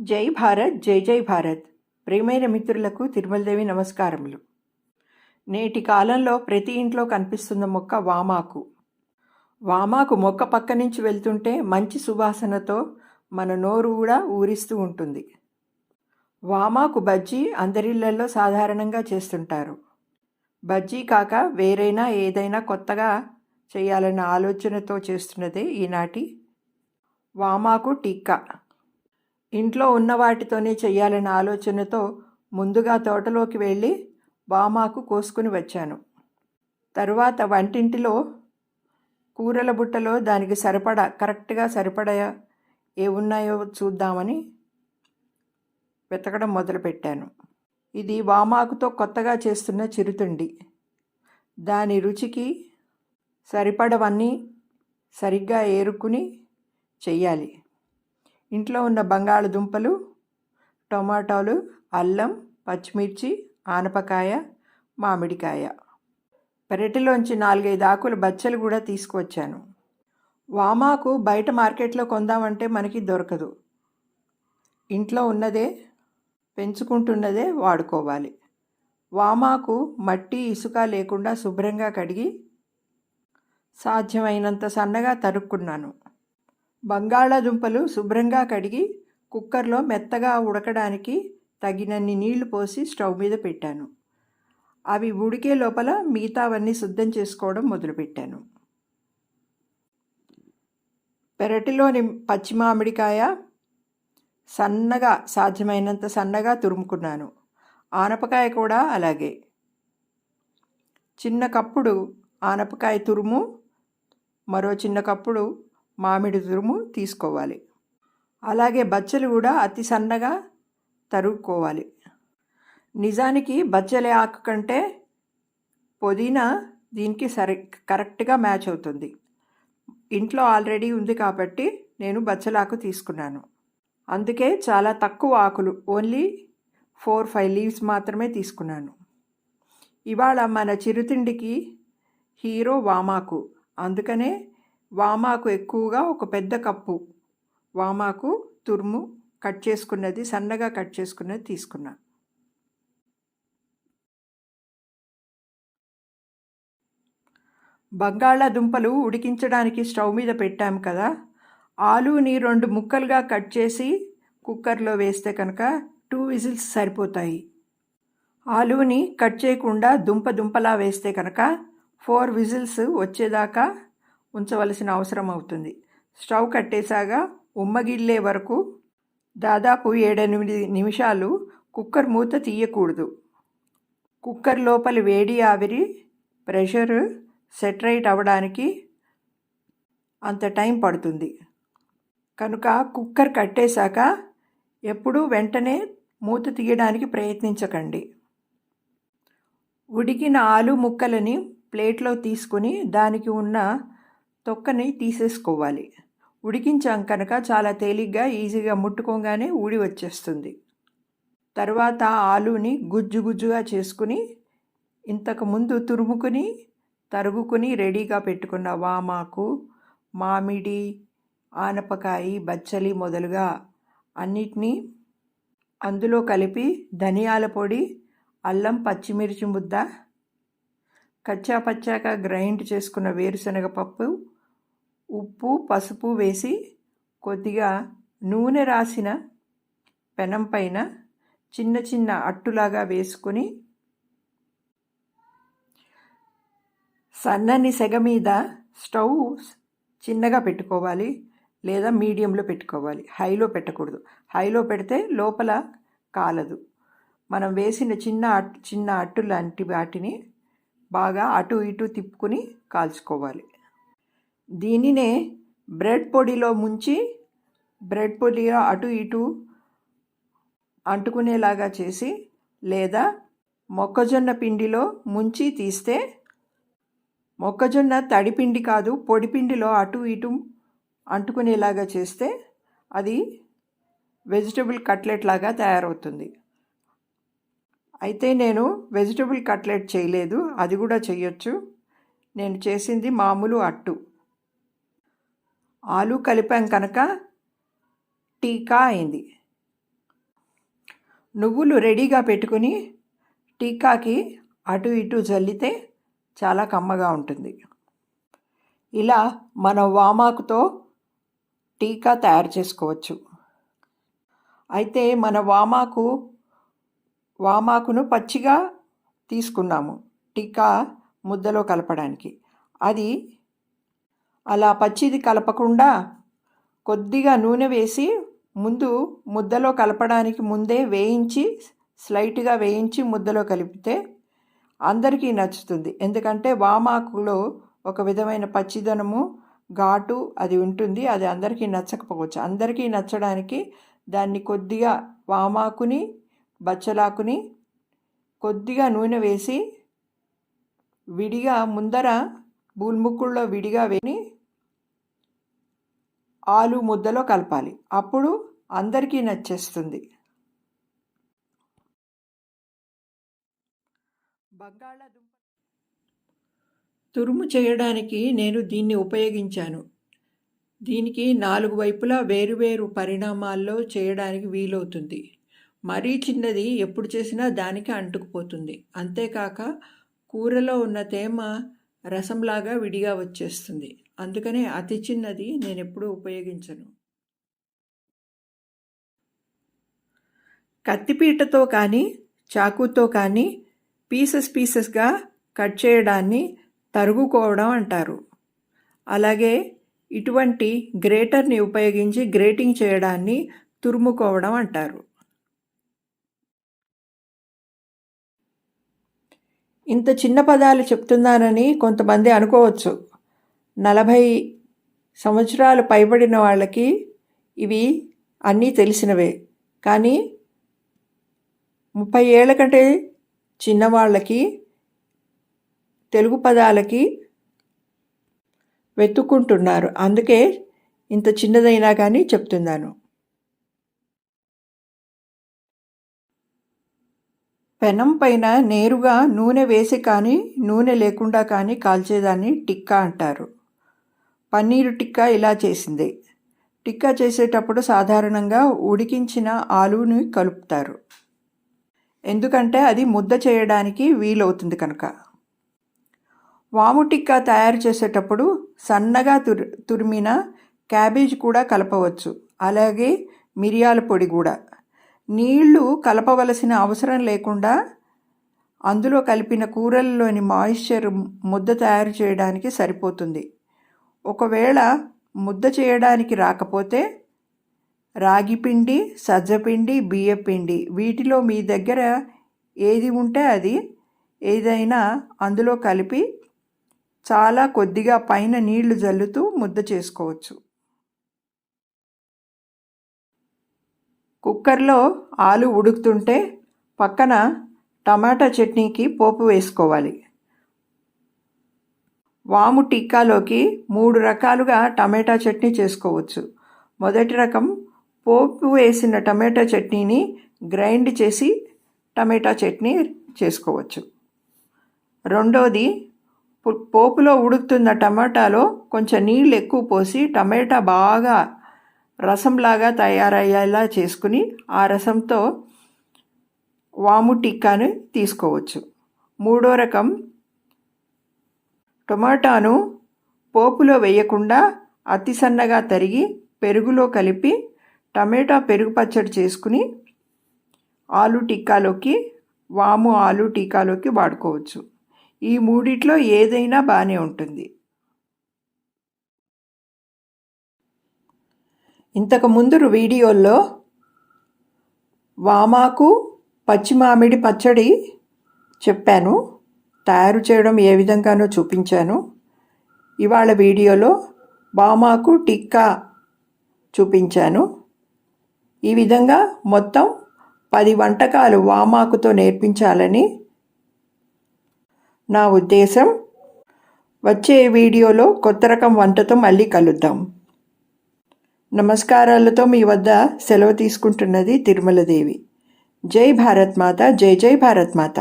జై భారత్ జై జై భారత్. ప్రియమైన మిత్రులకు తిరుమలదేవి నమస్కారములు. నేటి కాలంలో ప్రతి ఇంట్లో కనిపిస్తున్న మొక్క వామాకు. వామాకు మొక్క పక్క నుంచి వెళ్తుంటే మంచి సువాసనతో మన నోరు కూడా ఊరిస్తూ ఉంటుంది. వామాకు బజ్జీ అందరిళ్ళలో సాధారణంగా చేస్తుంటారు. బజ్జీ కాక వేరైనా ఏదైనా కొత్తగా చేయాలన్న ఆలోచనతో చేస్తున్నదే ఈనాటి వామాకు టీకా. ఇంట్లో ఉన్న వాటితోనే చెయ్యాలన్న ఆలోచనతో ముందుగా తోటలోకి వెళ్ళి వామాకు కోసుకుని వచ్చాను. తరువాత వంటింటిలో కూరల బుట్టలో దానికి సరిపడా కరెక్ట్గా సరిపడా ఏ ఉన్నాయో చూద్దామని వెతకడం మొదలుపెట్టాను. ఇది వామాకుతో కొత్తగా చేస్తున్న చిరుతిండి. దాని రుచికి సరిపడవన్నీ సరిగ్గా ఏరుకుని చెయ్యాలి. ఇంట్లో ఉన్న బంగాళదుంపలు టొమాటోలు అల్లం పచ్చిమిర్చి ఆనపకాయ మామిడికాయ. పెరటిలోంచి నాలుగైదు ఆకులు బచ్చలు కూడా తీసుకువచ్చాను. వామాకు బయట మార్కెట్లో కొందామంటే మనకి దొరకదు. ఇంట్లో ఉన్నదే పెంచుకుంటున్నదే వాడుకోవాలి. వామాకు మట్టి ఇసుక లేకుండా శుభ్రంగా కడిగి సాధ్యమైనంత సన్నగా తరుక్కున్నాను. బంగాళాదుంపలు శుభ్రంగా కడిగి కుక్కర్లో మెత్తగా ఉడకడానికి తగినన్ని నీళ్ళు పోసి స్టవ్ మీద పెట్టాను. అవి ఉడికే లోపల మిగతావన్నీ శుద్ధం చేసుకోవడం మొదలుపెట్టాను. పెరటిలోని పచ్చి మామిడికాయ సన్నగా సాధ్యమైనంత సన్నగా తురుముకున్నాను. ఆనపకాయ కూడా అలాగే. చిన్న కప్పుడు ఆనపకాయ తురుము మరో చిన్న కప్పుడు మామిడి తురుము తీసుకోవాలి. అలాగే బచ్చలు కూడా అతి సన్నగా తరుక్కోవాలి. నిజానికి బచ్చలి ఆకు కంటే పుదీనా దీనికి సరి కరెక్ట్గా మ్యాచ్ అవుతుంది. ఇంట్లో ఆల్రెడీ ఉంది కాబట్టి నేను బచ్చలాకు తీసుకున్నాను. అందుకే చాలా తక్కువ ఆకులు ఓన్లీ ఫోర్ ఫైవ్ లీవ్స్ మాత్రమే తీసుకున్నాను. ఇవాళ మన చిరుతిండికి హీరో వామాకు అందుకనే వామాకు ఎక్కువగా ఒక పెద్ద కప్పు. వామాకు తురుము కట్ చేసుకున్నది సన్నగా కట్ చేసుకున్నది తీసుకున్నా. బంగాళాదుంపలు ఉడికించడానికి స్టవ్ మీద పెట్టాము కదా ఆలుని రెండు ముక్కలుగా కట్ చేసి కుక్కర్లో వేస్తే కనుక టూ విజిల్స్ సరిపోతాయి. ఆలుని కట్ చేయకుండా దుంప దుంపలా వేస్తే కనుక ఫోర్ విజిల్స్ వచ్చేదాకా ఉంచవలసిన అవసరం అవుతుంది స్టవ్ కట్టేశాగా ఉమ్మగిల్లే వరకు దాదాపు ఏడెనిమిది నిమిషాలు కుక్కర్ మూత తీయకూడదు. కుక్కర్ లోపలి వేడి ఆవిరి ప్రెషర్ సెటరైట్ అవ్వడానికి అంత టైం పడుతుంది. కనుక కుక్కర్ కట్టేశాక ఎప్పుడూ వెంటనే మూత తీయడానికి ప్రయత్నించకండి. ఉడికిన ఆలు ముక్కలని ప్లేట్లో తీసుకుని దానికి ఉన్న తొక్కని తీసేసుకోవాలి. ఉడికించాం కనుక చాలా తేలిగ్గా ఈజీగా ముట్టుకోగానే ఊడి వచ్చేస్తుంది. తర్వాత ఆలుని గుజ్జు గుజ్జుగా చేసుకుని ఇంతకుముందు తురుముకుని తరుగుకుని రెడీగా పెట్టుకున్న వామాకు మామిడి ఆనపకాయి బచ్చలి మొదలుగా అన్నిటినీ అందులో కలిపి ధనియాల పొడి అల్లం పచ్చిమిర్చి ముద్ద కచ్చా పచ్చాక గ్రైండ్ చేసుకున్న వేరుశనగ పప్పు ఉప్పు పసుపు వేసి కొద్దిగా నూనె రాసిన పెనం పైన చిన్న చిన్న అట్టులాగా వేసుకొని సన్నని సెగ మీద స్టవ్ చిన్నగా పెట్టుకోవాలి లేదా మీడియంలో పెట్టుకోవాలి. హైలో పెట్టకూడదు. హైలో పెడితే లోపల కాలదు. మనం వేసిన చిన్న అట్టు చిన్న అట్టు లాంటి వాటిని బాగా అటు ఇటు తిప్పుకొని కాల్చుకోవాలి. దీనినే బ్రెడ్ పొడిలో ముంచి బ్రెడ్ పొడిలో అటు ఇటు అంటుకునేలాగా చేసి లేదా మొక్కజొన్న పిండిలో ముంచి తీస్తే మొక్కజొన్న తడిపిండి కాదు పొడిపిండిలో అటు ఇటు అంటుకునేలాగా చేస్తే అది వెజిటబుల్ కట్లెట్ లాగా తయారవుతుంది. అయితే నేను వెజిటబుల్ కట్లెట్ చేయలేదు అది కూడా చేయొచ్చు నేను చేసింది మామూలు అట్టు. ఆలు కలిపాం కనుక టీకా అయింది. నువ్వులు రెడీగా పెట్టుకుని టీకాకి అటు ఇటు జల్లితే చాలా కమ్మగా ఉంటుంది. ఇలా మన వామాకుతో టీకా తయారు చేసుకోవచ్చు. అయితే మన వామాకు వామాకును పచ్చిగా తీసుకున్నాము టీకా ముద్దలో కలపడానికి. అది అలా పచ్చిది కలపకుండా కొద్దిగా నూనె వేసి ముందు ముద్దలో కలపడానికి ముందే వేయించి స్లైట్గా వేయించి ముద్దలో కలిపితే అందరికీ నచ్చుతుంది. ఎందుకంటే వామాకులో ఒక విధమైన పచ్చిదనము ఘాటు అది ఉంటుంది. అది అందరికీ నచ్చకపోవచ్చు. అందరికీ నచ్చడానికి దాన్ని కొద్దిగా వామాకుని బచ్చలాకుని కొద్దిగా నూనె వేసి విడిగా ముందర బూల్ముక్కుల్లో విడిగా వేని ఆలు ముద్దలో కలపాలి. అప్పుడు అందరికీ నచ్చేస్తుంది. బంగాళాదుంప తురుము చేయడానికి నేను దీన్ని ఉపయోగించాను. దీనికి నాలుగు వైపులా వేరువేరు పరిణామాల్లో చేయడానికి వీలవుతుంది. మరీ చిన్నది ఎప్పుడు చేసినా దానికి అంటుకుపోతుంది. అంతేకాక కూరలో ఉన్న తేమ రసంలాగా విడిగా వచ్చేస్తుంది. అందుకనే అతి చిన్నది నేను ఎప్పుడూ ఉపయోగించను. కత్తిపీటతో కానీ చాకుతో కానీ పీసెస్ పీసెస్గా కట్ చేయడాన్ని తరుగుకోవడం అంటారు. అలాగే ఇటువంటి గ్రేటర్ని ఉపయోగించి గ్రేటింగ్ చేయడాన్ని తురుముకోవడం అంటారు. ఇంత చిన్న పదాలు చెప్తున్నానని కొంతమంది అనుకోవచ్చు. నలభై సంవత్సరాలు పైబడిన వాళ్ళకి ఇవి అన్నీ తెలిసినవే. కానీ ముప్పై ఏళ్ళ కంటే చిన్నవాళ్ళకి తెలుగు పదాలకి వెతుక్కుంటున్నారు. అందుకే ఇంత చిన్నదైనా కానీ చెప్తున్నాను. పెనం పైన నేరుగా నూనె వేసి కానీ నూనె లేకుండా కానీ కాల్చేదాన్ని టిక్కా అంటారు. పన్నీరు టిక్కా ఇలా చేసింది. టిక్కా చేసేటప్పుడు సాధారణంగా ఉడికించిన ఆలుని కలుపుతారు. ఎందుకంటే అది ముద్ద చేయడానికి వీలవుతుంది కనుక. వాము టిక్కా తయారు చేసేటప్పుడు సన్నగా తురి తురిమిన క్యాబేజ్ కూడా కలపవచ్చు. అలాగే మిరియాల పొడి కూడా. నీళ్ళు కలపవలసిన అవసరం లేకుండా అందులో కలిపిన కూరల్లోని మాయిశ్చర్ ముద్ద తయారు చేయడానికి సరిపోతుంది. ఒకవేళ ముద్ద చేయడానికి రాకపోతే రాగిపిండి సజ్జపిండి బియ్యపిండి వీటిలో మీ దగ్గర ఏది ఉంటే అది ఏదైనా అందులో కలిపి చాలా కొద్దిగా పైన నీళ్ళు జల్లుతూ ముద్ద చేసుకోవచ్చు. కుక్కర్లో ఆలు ఉడుకుతుంటే పక్కన టమాటా చట్నీకి పోపు వేసుకోవాలి. వాము టిక్కాలోకి మూడు రకాలుగా టమాటా చట్నీ చేసుకోవచ్చు. మొదటి రకం పోపు వేసిన టమాటా చట్నీని గ్రైండ్ చేసి టమాటా చట్నీ చేసుకోవచ్చు. రెండోది పోపులో ఉడుకుతున్న టమాటాలో కొంచెం నీళ్ళు ఎక్కువ పోసి టమాటా బాగా రసంలాగా తయారయ్యేలా చేసుకుని ఆ రసంతో వాము టిక్కాను తీసుకోవచ్చు. మూడో రకం టొమాటాను పోపులో వేయకుండా అతి సన్నగా తరిగి పెరుగులో కలిపి టమాటా పెరుగు పచ్చడి చేసుకుని ఆలు టిక్కాలోకి వాము ఆలు టీకాలోకి వాడుకోవచ్చు. ఈ మూడిట్లో ఏదైనా బాగానే ఉంటుంది. ఇంతకు ముందు వీడియోల్లో వామాకు పచ్చి మామిడి పచ్చడి చెప్పాను. తయారు చేయడం ఏ విధంగానో చూపించాను. ఇవాళ వీడియోలో వామాకు టిక్కా చూపించాను. ఈ విధంగా మొత్తం పది వంటకాలు వామాకుతో నేర్పించాలని నా ఉద్దేశం. వచ్చే వీడియోలో కొత్త రకం వంటతో మళ్ళీ కలుద్దాం. నమస్కారాలతో మీ వద్ద సెలవు తీసుకుంటున్నది తిరుమలదేవి. జై భారత్ మాత జై జై భారత్ మాత.